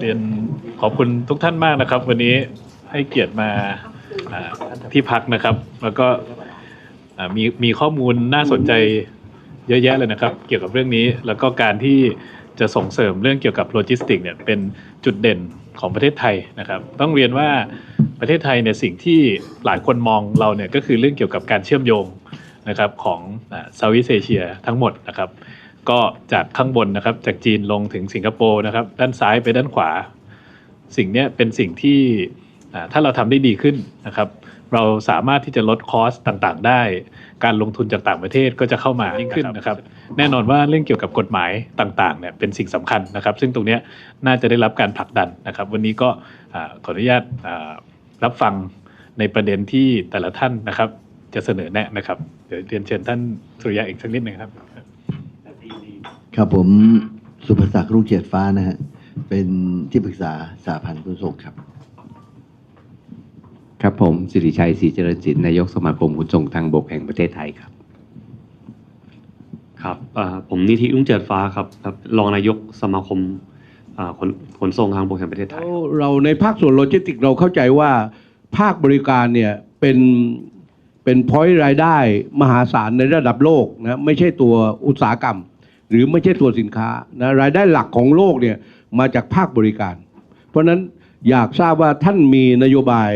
เรียนขอบคุณทุกท่านมากนะครับ วันนี้ให้เกียรติมาที่พักนะครับ แล้วก็มีมีข้อมูลน่าสนใจเยอะแยะเลยนะครับ เกี่ยวกับเรื่องนี้แล้วก็การที่จะส่งเสริมเรื่องเกี่ยวกับโลจิสติกเนี่ยเป็นจุดเด่นของประเทศไทยนะครับ ต้องเรียนว่าประเทศไทยเนี่ยสิ่งที่หลายคนมองเราเนี่ยก็คือเรื่องเกี่ยวกับการเชื่อมโยงนะครับของเซาท์อีสเอเชียทั้งหมดนะครับ ก็จากข้างบนนะครับ จากจีนลงถึงสิงคโปร์นะครับ ด้านซ้ายไปด้านขวา สิ่งเนี้ยเป็นสิ่งที่อ่าถ้าเราทำได้ดีขึ้นนะครับเราสามารถที่จะลดคอสต่างๆ ได้ การลงทุนจากต่างประเทศก็จะเข้ามายิ่งขึ้นนะครับ แน่นอนว่าเรื่องเกี่ยวกับกฎหมายต่างๆเนี่ยเป็นสิ่งสำคัญนะครับ ซึ่งตรงเนี้ยน่าจะได้รับการผลักดันนะครับ วันนี้ก็อ่าขออนุญาตอ่ารับฟังในประเด็นที่แต่ละท่านนะครับ จะเสนอแนะนะครับ เดี๋ยวเรียนเชิญท่านสุริยะอีกสักนิดหนึ่งครับ ครับผมสุภศักดิ์รุ่งเจียดฟ้านะฮะเป็นที่ปรึกษาสาพันธ์ขนส่งครับ ครับผมสิริชัยศรีเจริญจิตนายกสมาคมขนส่งทางบกแห่งประเทศไทยครับ ครับเอ่อผมนิธิรุ่งเจิดฟ้าครับครับรองนายกสมาคมอ่าขนขนส่งทางบกแห่งประเทศไทยแล้วเราในภาคส่วนโลจิสติกส์เราเข้าใจว่าภาคบริการเนี่ยเป็นเป็นพอยต์รายได้มหาศาลในระดับโลกนะไม่ใช่ตัวอุตสาหกรรม หรือไม่ใช่ตัวสินค้านะรายได้หลักของโลกเนี่ยมาจากภาคบริการ เพราะฉะนั้นอยากทราบว่าท่านมีนโยบาย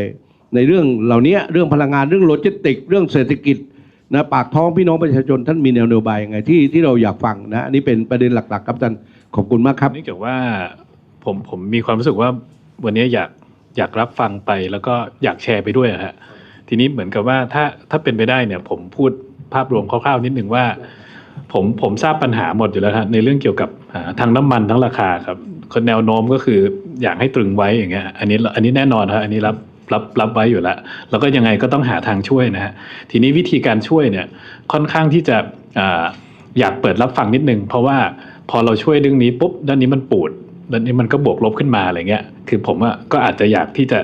ในเรื่องเหล่านี้เรื่องพลังงานเรื่องโลจิสติกส์เรื่องเศรษฐกิจนะปากท้องพี่น้องประชาชนท่านมีแนวนโยบายยังไงที่ที่เราอยากฟังนะอันนี้เป็นประเด็นหลัก ๆ ครับท่านขอบคุณมากครับเนื่องจากว่าผมผมมีความรู้สึกว่าวันนี้อยากอยากรับฟังไปแล้วก็อยากแชร์ไปด้วยฮะทีนี้เหมือนกับว่าถ้าถ้าเป็นไปได้เนี่ยผมพูดภาพรวมคร่าวๆนิดหนึ่งว่า ผมผมทราบปัญหาหมดอยู่แล้วครับในเรื่องเกี่ยวกับทางน้ำมันทั้งราคาครับคนแนวโน้มก็คืออยากให้ตรึงไว้อย่างเงี้ยอันนี้อันนี้แน่นอนครับอันนี้รับรับรับไว้อยู่แล้ว แล้วก็ยังไงก็ต้องหาทางช่วยนะฮะทีนี้วิธีการช่วยเนี่ยค่อนข้างที่จะอยากเปิดรับฟังนิดนึง เพราะว่าพอเราช่วยเรื่องนี้ปุ๊บด้านนี้มันปูดด้านนี้มันก็บวกลบขึ้นมาอะไรเงี้ยคือผมอะก็อาจจะอยากที่จะ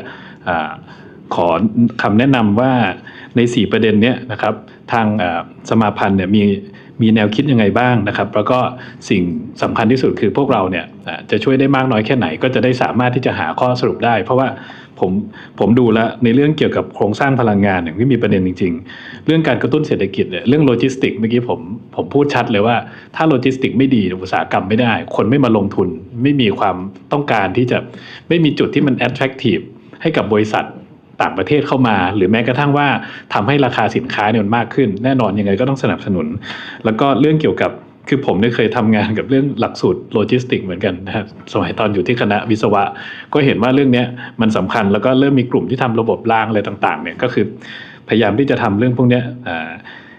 ขอคำแนะนำว่าใน 4 ประเด็นเนี้ยนะครับทางสมาพันธ์เนี่ยมีมีแนวคิดยังไงบ้างนะครับ แล้วก็สิ่งสำคัญที่สุดคือพวกเราเนี่ยจะช่วยได้มากน้อยแค่ไหน ก็จะได้สามารถที่จะหาข้อสรุปได้ เพราะว่าผมผมดูแลในเรื่องเกี่ยวกับโครงสร้างพลังงานอย่างที่มีประเด็นจริง ๆ เรื่องการกระตุ้นเศรษฐกิจเนี่ยเรื่องโลจิสติกเมื่อกี้ผมผมพูดชัดเลยว่า ถ้าโลจิสติกไม่ดีอุตสาหกรรมไม่ได้ คนไม่มาลงทุน ไม่มีความต้องการที่จะไม่มีจุดที่มัน attractive ให้กับบริษัท ต่างประเทศเข้ามา หรือแม้กระทั่งว่าทำให้ราคาสินค้าเนี่ยมันมากขึ้น แน่นอนยังไงก็ต้องสนับสนุน แล้วก็เรื่องเกี่ยวกับคือผมได้เคยทำงานกับเรื่องหลักสูตรโลจิสติกเหมือนกันนะครับสมัยตอนอยู่ที่คณะวิศวะ ก็เห็นว่าเรื่องนี้มันสำคัญแล้วก็เริ่มมีกลุ่มที่ทำระบบรางอะไรต่างๆเนี่ยก็คือพยายามที่จะทำเรื่องพวกนี้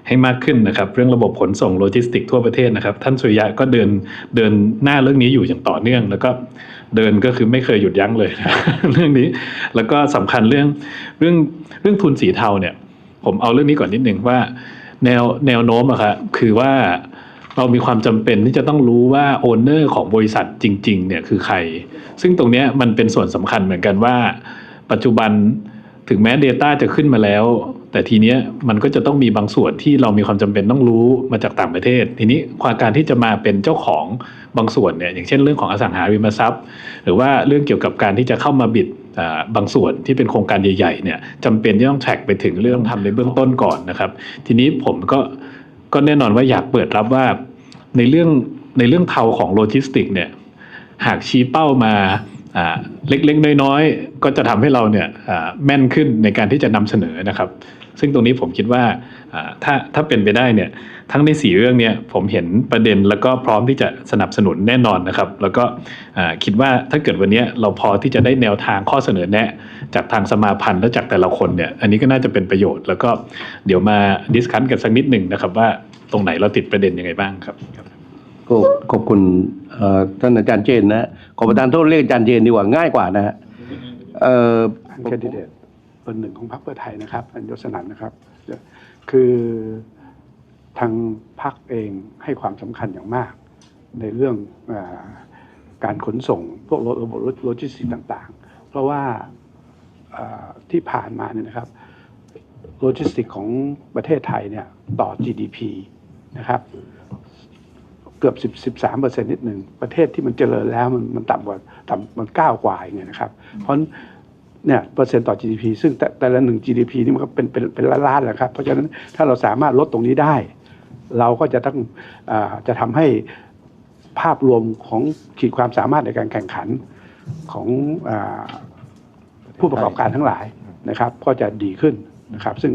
ให้มากขึ้นนะครับเรื่องระบบขนส่งโลจิสติกทั่วประเทศนะครับ ท่านสุริยะก็เดินเดินหน้าเรื่องนี้อยู่อย่างต่อเนื่อง แล้วก็ เดินก็คือไม่เคยหยุดยั้งเลยเรื่องนี้ แล้วก็สำคัญเรื่องเรื่องเรื่องทุนสีเทาเนี่ย ผมเอาเรื่องนี้ก่อนนิดนึงว่า แนวแนวโน้มอะครับคือว่าเรามีความจำเป็นที่จะต้องรู้ว่าโอนเนอร์ของบริษัทจริง ๆ เนี่ยคือใคร ซึ่งตรงนี้มันเป็นส่วนสำคัญเหมือนกันว่า ปัจจุบันถึงแม้ Data จะขึ้นมาแล้ว แต่ทีเนี้ยมันก็จะต้องมีบางส่วนที่เรามีความจำเป็นต้องรู้มาจากต่างประเทศ ทีนี้ความการที่จะมาเป็นเจ้าของ บางส่วนเนี่ยอย่างเช่นเรื่องของอสังหาริมทรัพย์ หรือว่าเรื่องเกี่ยวกับการที่จะเข้ามาบิดบางส่วนที่เป็นโครงการใหญ่ๆเนี่ยจำเป็นที่ต้องแท็กไปถึงเรื่องทำในเบื้องต้นก่อนนะครับ ทีนี้ผมก็ก็แน่นอนว่าอยากเปิดรับว่าในเรื่องในเรื่องเทาของโลจิสติกเนี่ยหากชี้เป้ามาเล็กๆ น้อยๆ ก็จะทำให้เราเนี่ยแม่นขึ้นในการที่จะนำเสนอนะครับ ซึ่งตรงนี้ผมคิดว่าอ่าถ้าถ้าเป็นไปได้เนี่ยทั้งในสี่เรื่องเนี่ยผมเห็นประเด็นแล้วก็พร้อมที่จะสนับสนุนแน่นอนนะครับ แล้วก็อ่าคิดว่าถ้าเกิดวันเนี้ยเราพอที่จะได้แนวทางข้อเสนอแนะ จากทางสมาพันธ์และจากแต่ละคนเนี่ยอันนี้ก็น่าจะเป็นประโยชน์ แล้วก็เดี๋ยวมาดิสคัสกันสักนิดหนึ่งนะครับว่าตรงไหนเราติดประเด็นยังไงบ้างครับก็ขอบคุณเอ่อท่านอาจารย์เจนนะขอประทานโทษเรียกอาจารย์เจนดีกว่าง่ายกว่านะฮะ บอร์หนึ่งของพรรคเพื่อไทยนะครับอันยศนันนะครับ คือทางพรรคเองให้ความสำคัญอย่างมาก ในเรื่องอการขนส่งพวกระบบโลจิสติกส์ต่างๆ เพราะว่าที่ผ่านมาเนี่ยนะครับโลจิสติกส์ของประเทศไทยเนี่ยต่อ GDP นะครับเกือบสิบสามเปอร์เซ็นนิดหนึ่งประเทศที่มันเจริญแล้วมันมันต่ำกว่าต่ำมันเก้ากว่าอย่างเงี้ยนะครับ เพราะ เนี่ยเปอร์เซ็นต์ต่อ GDP ซึ่งแต่แต่ละหนึ่ง GDP นี่มันก็เป็นเป็นเป็นล้านๆแหละครับ เพราะฉะนั้นถ้าเราสามารถลดตรงนี้ได้ เราก็จะต้องอาจะทำให้ภาพรวมของขีดความสามารถในการแข่งขันของอาผู้ประกอบการทั้งหลายนะครับ ก็จะดีขึ้นนะครับ ซึ่ง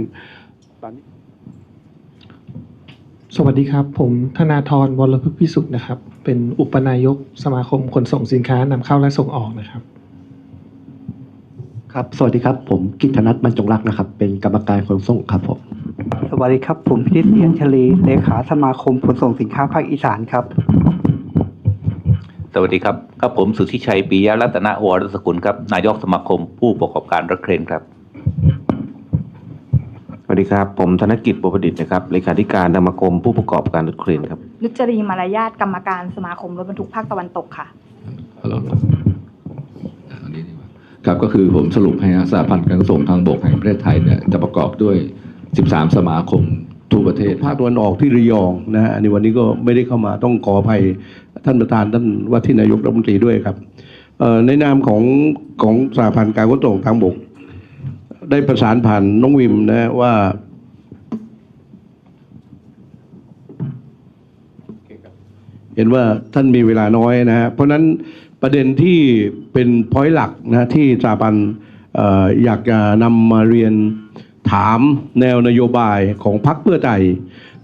ตอนนี้ สวัสดีครับ ผมธนาธรวรพฤกษ์พิสุทธิ์นะครับ เป็นอุปนายกสมาคมขนส่งสินค้านำเข้าและส่งออกนะครับ ครับ สวัสดีครับ ผมกิตธนัทบรรจงรักษ์นะครับ เป็นกรรมการขนส่งครับผม สวัสดีครับ ผมพินิจเทียนชลีเลขาสมาคมขนส่งสินค้าภาคอีสานครับ สวัสดีครับครับผมสุทธิชัยปิยรัตนวรสกุลครับ นายกสมาคมผู้ประกอบการรถเครนครับ สวัสดีครับ ผมธนกิจบุประดิษฐ์นะครับ เลขาธิการสมาคมผู้ประกอบการรถเครนครับ นุจรีมารยาทกรรมการสมาคมรถบรรทุกภาคตะวันตกค่ะ ฮัลโหลอันนี้ดีกว่า ครับก็คือผมสรุปให้นะสหพันธ์การขนส่งทางบกแห่งประเทศไทยเนี่ยจะประกอบด้วย 13 สมาคมทั่วประเทศภาคตะวันออกที่ระยองนะฮะอันนี้วันนี้ก็ไม่ได้เข้ามาต้องขออภัยท่านประธานท่านว่าที่นายกรัฐมนตรีด้วยครับในนามของของสหพันธ์การขนส่งทางบก ได้ประสานผ่านน้องวิมนะว่าเห็นว่าท่านมีเวลาน้อยนะฮะเพราะนั้น ประเด็นที่เป็นพอยต์หลักนะที่สถาบันเอ่ออยากจะนำมาเรียนถามแนวนโยบายของพรรคเพื่อไทย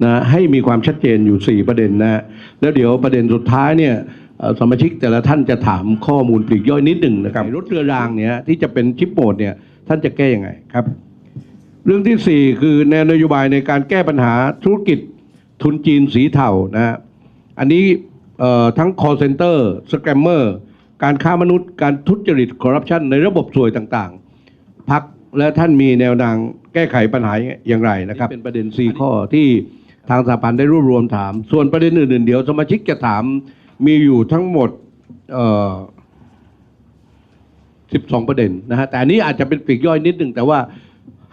นะให้มีความชัดเจนอยู่ 4 ประเด็นนะฮะแล้วเดี๋ยวประเด็นสุดท้ายเนี่ยสมาชิกแต่ละท่านจะถามข้อมูลปลีกย่อยนิดหนึ่งนะครับรถเรือรางเนี่ยที่จะเป็นชิปโหมดเนี่ยท่านจะแก้ยังไงครับ เรื่องที่ 4 คือแนวนโยบายในการแก้ปัญหาธุรกิจทุนจีนสีเทานะฮะอันนี้ทั้ง call center scammer การค้ามนุษย์ การทุจริตคอร์รัปชันในระบบสวยต่างๆพักและท่านมีแนวทางแก้ไขปัญหาอย่างไรนะครับ เป็นประเด็น 4 ข้อที่ทางสหพันธ์ได้รวบรวมถาม ส่วนประเด็นอื่นๆเดี๋ยวสมาชิกจะถามมีอยู่ทั้งหมดเอ่อ12 ประเด็นนะฮะแต่อันนี้อาจจะเป็นปลีกย่อยนิดหนึ่งแต่ว่า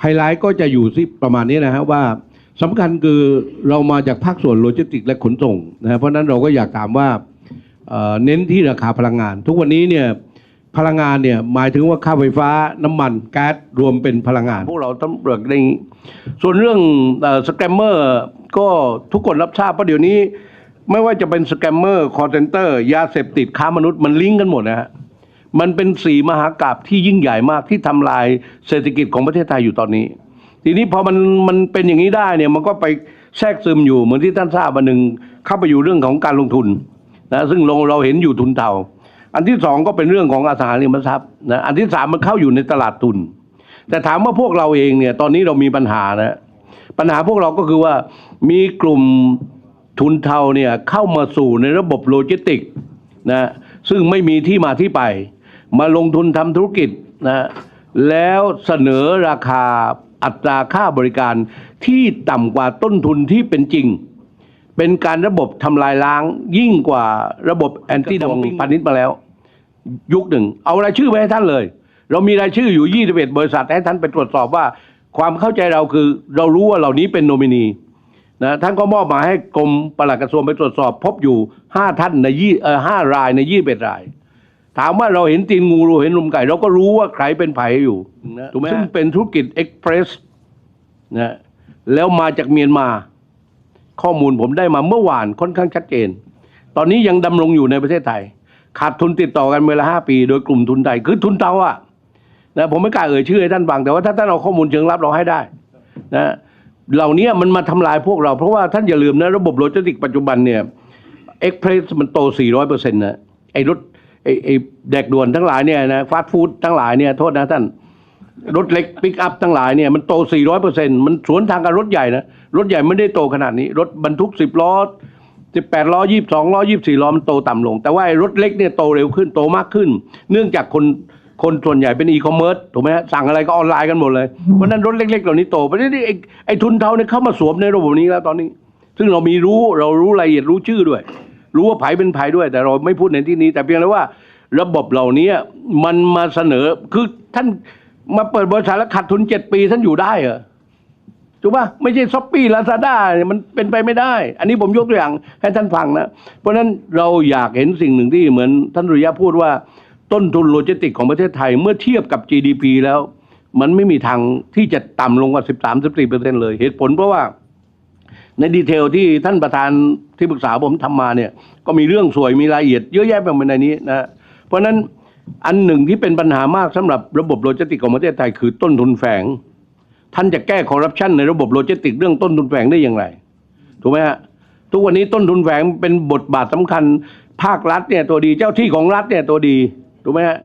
ไฮไลท์ก็จะอยู่ที่ประมาณนี้นะฮะว่าสำคัญคือเรามาจากภาคส่วนโลจิสติกส์และขนส่งนะฮะเพราะฉะนั้นเราก็อยากถามว่า เน้นที่ราคาพลังงาน ทุกวันนี้เนี่ยพลังงานเนี่ยหมายถึงว่าค่าไฟฟ้าน้ำมันแก๊สรวมเป็นพลังงาน พวกเราต้องเบิกในส่วนเรื่องสแกมเมอร์ก็ทุกคนรับทราบเพราะเดี๋ยวนี้ ไม่ว่าจะเป็นสแกมเมอร์คอร์เซนเตอร์ยาเสพติดค้ามนุษย์มันลิงก์กันหมดนะฮะมันเป็นสีมหากราบที่ยิ่งใหญ่มากที่ทำลายเศรษฐกิจของประเทศไทยอยู่ตอนนี้ ทีนี้พอมันมันเป็นอย่างนี้ได้เนี่ยมันก็ไปแทรกซึมอยู่เหมือนที่ท่านทราบอันหนึ่งเข้าไปอยู่เรื่องของการลงทุน นะซึ่งเราเราเห็นอยู่ทุนเทาอันที่สองก็เป็นเรื่องของอสังหาริมทรัพย์นะอันที่สามมันเข้าอยู่ในตลาดทุน แต่ถามว่าพวกเราเองเนี่ยตอนนี้เรามีปัญหานะปัญหาพวกเราก็คือว่ามีกลุ่มทุนเทาเนี่ยเข้ามาสู่ในระบบโลจิสติกนะซึ่งไม่มีที่มาที่ไป มาลงทุนทำธุรกิจนะแล้วเสนอราคาอัตราค่าบริการที่ต่ำกว่าต้นทุนที่เป็นจริง เป็นการระบบทำลายล้างยิ่งกว่าระบบแอนตี้ดัมปิ้งพาณิชย์มาแล้ว ยุคหนึ่ง เอารายชื่อไว้ให้ท่านเลย เรามีรายชื่ออยู่ 21 บริษัทให้ท่านไปตรวจสอบว่า ความเข้าใจเราคือเรารู้ว่าเหล่านี้เป็นโนมินีนะท่านก็มอบหมายให้กรมปลัดกระทรวงไปตรวจสอบ พบอยู่ 5 ท่านในยี่เอ่อห้ารายใน21ราย ถามว่าเราเห็นตีนงูเราเห็นลมไก่ เราก็รู้ว่าใครเป็นไผ่อยู่นะถูกไหมซึ่งเป็นธุรกิจเอ็กเพรสนะแล้วมาจากเมียนมา ข้อมูลผมได้มาเมื่อวานค่อนข้างชัดเจน ตอนนี้ยังดำรงอยู่ในประเทศไทย ขาดทุนติดต่อกันเวลาห้าปี โดยกลุ่มทุนไทยคือทุนเตาอะนะผมไม่กล้าเอ่ยชื่อให้ท่านฟังแต่ว่าถ้าท่านเอาข้อมูลเชิงลับเราให้ได้นะเหล่านี้มันมาทำลายพวกเรา เพราะว่าท่านอย่าลืมนะระบบโลจิสติกปัจจุบันเนี่ยเอ็กเพรสมันโต 400เปอร์เซ็นต์นะไอ้รถไอ้ไอ้แดกด่วนทั้งหลายเนี่ยนะฟาสต์ฟู้ดทั้งหลายเนี่ยโทษนะท่าน รถเล็กปิกอัพทั้งหลายเนี่ยมันโต 400เปอร์เซ็นต์มันสวนทางกับรถใหญ่นะ รถใหญ่ไม่ได้โตขนาดนี้ รถบรรทุก 10 ล้อ 18 ล้อ 22 ล้อ 24 ล้อ มันโตต่ำลง แต่ว่าไอ้รถเล็กเนี่ยโตเร็วขึ้น โตมากขึ้น เนื่องจากคนคนส่วนใหญ่เป็นอีคอมเมิร์ซถูกไหมฮะสั่งอะไรก็ออนไลน์กันหมดเลย เพราะนั้นรถเล็ก ๆ เหล่านี้โตเพราะฉะนั้นไอ้ไอ้ทุนเทาเนี่ยเข้ามาสวมในระบบนี้แล้วตอนนี้ ซึ่งเรามีรู้เรารู้รายละเอียดรู้ชื่อด้วย รู้ว่าไผเป็นไผด้วย แต่เราไม่พูดในที่นี้ แต่เพียงแต่ว่า ระบบเหล่านี้มันมาเสนอคือท่าน มาเปิดบริษัทแล้วขาดทุนเจ็ดปีท่านอยู่ได้เหรอจถูกปะไม่ใช่ช้อปปี้ลาซาด้ามันเป็นไปไม่ได้ อันนี้ผมยกตัวอย่างให้ท่านฟังนะ เพราะฉะนั้นเราอยากเห็นสิ่งหนึ่งที่เหมือนท่านสุยะพูดว่าต้นทุนโลจิสติกของประเทศไทยเมื่อเทียบกับ GDP แล้ว มันไม่มีทางที่จะต่ำลงกว่า 13-14เปอร์เซ็นต์เลย เหตุผลเพราะว่า ในดีเทลที่ท่านประธานที่ปรึกษาผมทำมาเนี่ย ก็มีเรื่องสวยมีรายละเอียดเยอะแยะไปหมดในนี้นะ เพราะฉะนั้น อันหนึ่งที่เป็นปัญหามากสำหรับระบบโลจิสติกของประเทศไทยคือต้นทุนแฝง ท่านจะแก้คอร์รัปชันในระบบโลจิสติกเรื่องต้นทุนแฝงได้อย่างไร ถูกไหมฮะ ทุกวันนี้ต้นทุนแฝงเป็นบทบาทสำคัญ ภาครัฐเนี่ยตัวดี เจ้าที่ของรัฐเนี่ยตัวดี ถูกไหมฮะ